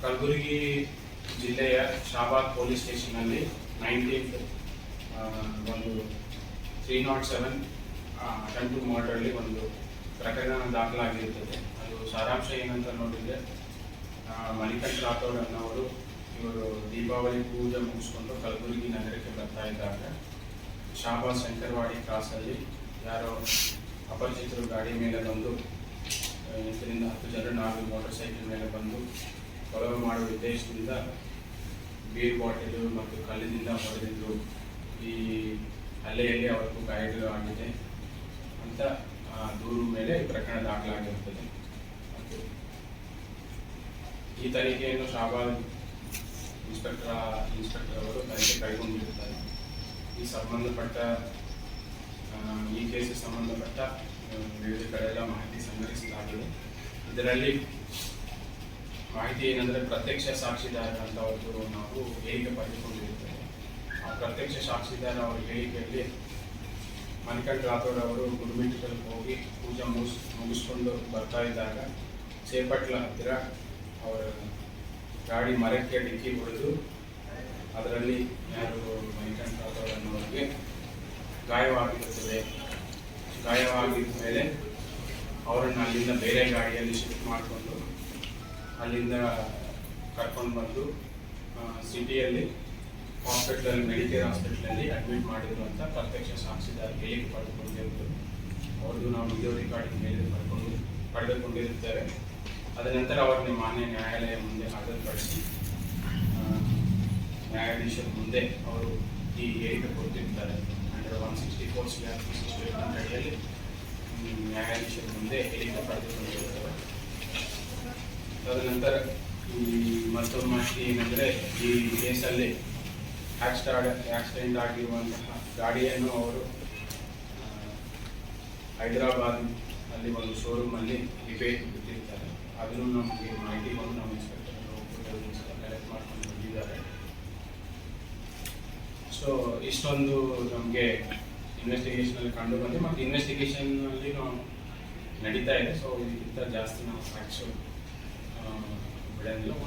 ಕಲಬುರಗಿ ಜಿಲ್ಲೆಯ ಶಾಬಾದ್ ಪೊಲೀಸ್ ಸ್ಟೇಷನಲ್ಲಿ ನೈನ್ಟೀನ್ತ್ ಒಂದು ತ್ರೀ ನಾಟ್ ಸೆವೆನ್ ಅಟೆಂಪ್ಟ್ ಮರ್ಡರಲ್ಲಿ ಒಂದು ಪ್ರಕರಣ ದಾಖಲಾಗಿರುತ್ತದೆ ಅದು ಸಾರಾಂಶ ಏನಂತ ನೋಡಿದರೆ ಮಣಿಕಂಠ ರಾಥೋಡ್ ಅನ್ನೋರು ಇವರು ದೀಪಾವಳಿ ಪೂಜೆ ಮುಗಿಸ್ಕೊಂಡು ಕಲಬುರಗಿ ನಗರಕ್ಕೆ ಬರ್ತಾ ಇದ್ದಾಗ ಶಾಬಾದ್ ಶಂಕರವಾಡಿ ಕ್ರಾಸಲ್ಲಿ ಯಾರೋ ಅಪರಿಚಿತರು ಗಾಡಿ ಮೇಲೆ ಬಂದು ಇದರಿಂದ ಹತ್ತು ಜನ ನಾವು ಮೋಟರ್ ಸೈಕಲ್ ಮೇಲೆ ಬಂದು ಕೊಳವೆ ಮಾಡುವ ಉದ್ದೇಶದಿಂದ ಬೀರ್ ಬಾಟಲು ಮತ್ತು ಕಲ್ಲಿನಿಂದ ಹೊಡೆದಿದ್ದು ಈ ಹಲ್ಲೆಯಲ್ಲಿ ಅವರಿಗೂ ಗಾಯಗಳು ಆಗಿದೆ ಅಂತ ದೂರು ಮೇಲೆ ಪ್ರಕರಣ ದಾಖಲಾಗಿರುತ್ತದೆ. ಈ ತನಿಖೆಯನ್ನು ಶಾಬಾದ್ ಇನ್ಸ್ಪೆಕ್ಟರ್ ಇನ್ಸ್ಪೆಕ್ಟರ್ ಅವರು ತನಿಖೆ ಕೈಗೊಂಡಿರುತ್ತಾರೆ. ಈ ಸಂಬಂಧಪಟ್ಟ ಈ ಕೇಸಿಗೆ ಸಂಬಂಧಪಟ್ಟ ವಿವಿಧ ಕಡೆಯೆಲ್ಲ ಮಾಹಿತಿ ಸಂಗ್ರಹಿಸಲಾಗಿದೆ. ಇದರಲ್ಲಿ ಮಾಹಿತಿ ಏನಂದರೆ ಪ್ರತ್ಯಕ್ಷ ಸಾಕ್ಷಿದಾರ ಅಂತ ಅವರು ನಾವು ಹೇಳಿಕೆ ಪಡೆದುಕೊಂಡಿರುತ್ತೇವೆ ಆ ಪ್ರತ್ಯಕ್ಷ ಸಾಕ್ಷಿದಾರ ಅವರ ಹೇಳಿಕೆಯಲ್ಲಿ ಮಣಿಕಂಠ ರಾಥೋಡ್ ಅವರು ಗುರುಮಿಟ್ಟದಲ್ಲಿ ಹೋಗಿ ಪೂಜೆ ಮುಗಿಸ್, ಮುಗಿಸ್ಕೊಂಡು ಬರ್ತಾ ಇದ್ದಾಗ ಸೇಪಟ್ಲ ಹತ್ತಿರ ಅವರ ಗಾಡಿ ಮರಕ್ಕೆ ಡಿಕ್ಕಿ ಹೊಡೆದು ಅದರಲ್ಲಿ ಯಾರು ಮಣಿಕಂಠ ರಾಥೋಡ್ ಅನ್ನೋರಿಗೆ ಗಾಯವಾಗಿರುತ್ತದೆ. ಗಾಯವಾಗಿದ್ದ ಮೇಲೆ ಅವರನ್ನು ಅಲ್ಲಿಂದ ಬೇರೆ ಗಾಡಿಯಲ್ಲಿ ಶಿಫ್ಟ್ ಮಾಡಿಕೊಂಡು ಅಲ್ಲಿಂದ ಕರ್ಕೊಂಡು ಬಂದು ಸಿಟಿಯಲ್ಲಿ ಹಾಸ್ಪಿಟ್ಲಲ್ಲಿ ಮೆಡಿಕೇರ್ ಹಾಸ್ಪಿಟ್ಲಲ್ಲಿ ಅಡ್ಮಿಟ್ ಮಾಡಿದ್ರು ಅಂತ ಪ್ರತ್ಯಕ್ಷ ಸಾಕ್ಷಿದಾರ ಹೇಳಿಕೆ ಪಡೆದುಕೊಂಡಿರುವುದು. ಅವ್ರದ್ದು ನಾವು ವಿಡಿಯೋ ರೆಕಾರ್ಡಿಂಗ್ ಮೇಲೆ ಪಡ್ಕೊಂಡು ಪಡೆದುಕೊಂಡಿರುತ್ತೇವೆ. ಅದ ನಂತರ ಅವರನ್ನ ಮಾನ್ಯ ನ್ಯಾಯಾಲಯ ಮುಂದೆ ಹಾಜರುಪಡಿಸಿ ನ್ಯಾಯಾಧೀಶರ ಮುಂದೆ ಅವರು ಈ ಹೇಳಿಕೆ ಕೊಡ್ತಿರ್ತಾರೆ under one sixty four C R hmm, ನ್ಯಾಯಾಧೀಶರ ಮುಂದೆ ಹೇಳಿಕೆ ಪಡೆದುಕೊಂಡಿರುತ್ತೇವೆ ತದನಂತರ ಈ ಮತ್ತೊಂದು ಮಾಹಿತಿ ಏನಂದರೆ ಈ ಕೇಸಲ್ಲಿ ಆಕ್ಸಿಡೆಂಟ್ ಆಕ್ಸಿಡೆಂಟ್ ಆಗಿರುವಂತಹ ಗಾಡಿಯನ್ನು ಅವರು ಹೈದರಾಬಾದ್ ಅಲ್ಲಿ ಒಂದು ಶೋರೂಮಲ್ಲಿ ರಿಪೇರಿ ಬಿಟ್ಟಿರ್ತಾರೆ ಅದನ್ನು ನಮಗೆ ಮಾಹಿತಿ ಬಂದು ನಮ್ಮ ಇನ್ಸ್ಪೆಕ್ಟರ್ ಕಲೆಕ್ಟ್ ಮಾಡ್ಕೊಂಡು ಬಂದಿದ್ದಾರೆ. ಸೊ ಇಷ್ಟೊಂದು ನಮಗೆ ಇನ್ವೆಸ್ಟಿಗೇಷನಲ್ಲಿ ಕಂಡು ಬಂದಿದೆ. ಮತ್ತು ಇನ್ವೆಸ್ಟಿಗೇಷನ್ನಲ್ಲಿ ನಾವು ನಡೀತಾ ಇದೆ. ಸೊ ಇದಕ್ಕಿಂತ ಜಾಸ್ತಿ ನಾವು 嗯不认